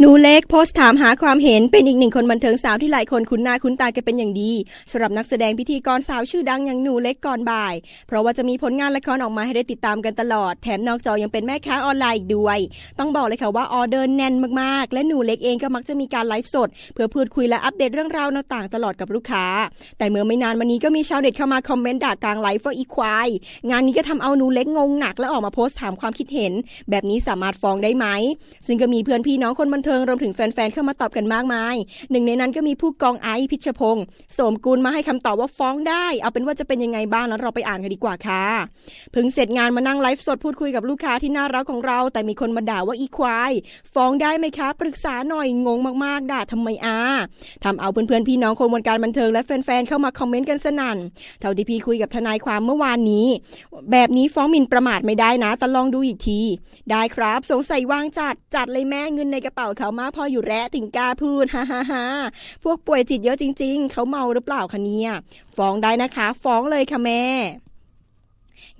หนูเล็กโพสต์ถามหาความเห็นเป็นอีกหนึ่งคนบันเทิงสาวที่หลายคนคุ้นหน้าคุ้นตากันเป็นอย่างดีสำหรับนักแสดงพิธีกรสาวชื่อดังอย่างหนูเล็กก่อนบ่าย เพราะว่าจะมีผลงานละครออกมาให้ได้ติดตามกันตลอด แถมนอกจอยังเป็นแม่ค้าออนไลน์อีกด้วย ต้องบอกเลยค่ะว่าออเดอร์แน่นมากๆ และหนูเล็กเองก็มักจะมีการไลฟ์สด เพื่อพูดคุยและอัปเดตเรื่องราวต่างๆตลอดกับลูกค้า แต่เมื่อไม่นานมานี้ก็มีชาวเน็ตเข้ามาคอมเมนต์ด่ากลางไลฟ์ว่าอีควายงานนี้ก็ทำเอาหนูเล็กงงหนักและออกมาโพสต์ถามความคิดเห็น แบบนี้สามารถฟ้องได้ไหมซึ่งก็มีเพื่อนพี่น้องคนบันเทิงรวมถึงแฟนๆเข้ามาตอบกันมากมาย หนึ่งในนั้นก็มีผู้กองไอซ์พิชพงศ์โสมกุลมาให้คำตอบว่าฟ้องได้ เอาเป็นว่าจะเป็นยังไงบ้างแล้วเราไปอ่านกันดีกว่าค่ะเพิ่งเสร็จงานมานั่งไลฟ์สดพูดคุยกับลูกค้าที่น่ารักของเรา แต่มีคนมาด่าว่าอีควายฟ้องได้ไหมคะปรึกษาหน่อยงงมากๆด่าทำไมอาทำเอาเพื่อนๆพี่น้องคนวงการบันเทิงและแฟนๆเข้ามาคอมเมนต์กันสนั่นเท่าที่พี่คุยกับทนายความเมื่อวานนี้ แบบนี้ฟ้องหมิ่นประมาทไม่ได้นะแต่ลองดูอีกที ได้ครับ สงสัยว่างจัดจัดเลยแม่เงินในกระเป๋าเขามากพออยู่แร้ถึงกล้าพูดฮ่าฮ่าฮ่าพวกป่วยจิตเยอะจริง ๆ เขาเมาหรือเปล่าคะเนี่ยฟ้องได้นะคะ ฟ้องเลยค่ะแม่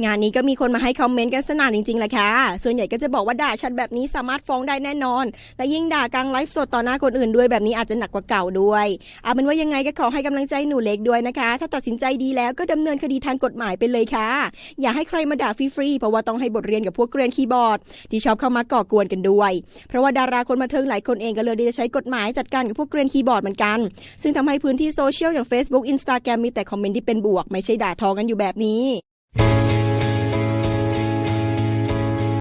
งานนี้ก็มีคนมาให้คอมเมนต์กันสนั่นจริงๆแหละค่ะ ส่วนใหญ่ก็จะบอกว่าด่าชัดแบบนี้สามารถฟ้องได้แน่นอน และยิ่งด่ากลางไลฟ์สดต่อหน้าคนอื่นด้วยแบบนี้อาจจะหนักกว่าเก่าด้วย เอาเป็นว่ายังไงก็ขอให้กำลังใจหนูเล็กด้วยนะคะ ถ้าตัดสินใจดีแล้วก็ดำเนินคดีทางกฎหมายไปเลยค่ะ อย่าให้ใครมาด่าฟรีๆเพราะว่าต้องให้บทเรียนกับพวกเกรียนคีย์บอร์ด ที่ชอบเข้ามาก่อกวนกันด้วย เพราะว่าดาราคนมาเทิงหลายคนเองก็เลยที่จะใช้กฎหมายจัดการกับพวกเกรียนคีย์บอร์ดเหมือนกัน ซึ่งทำให้พื้นที่โซเชียลอย่าง Facebook Instagram มีแต่คอมเมนต์ที่เป็นบวก ไม่ใช่ด่าทอกันอยู่แบบนี้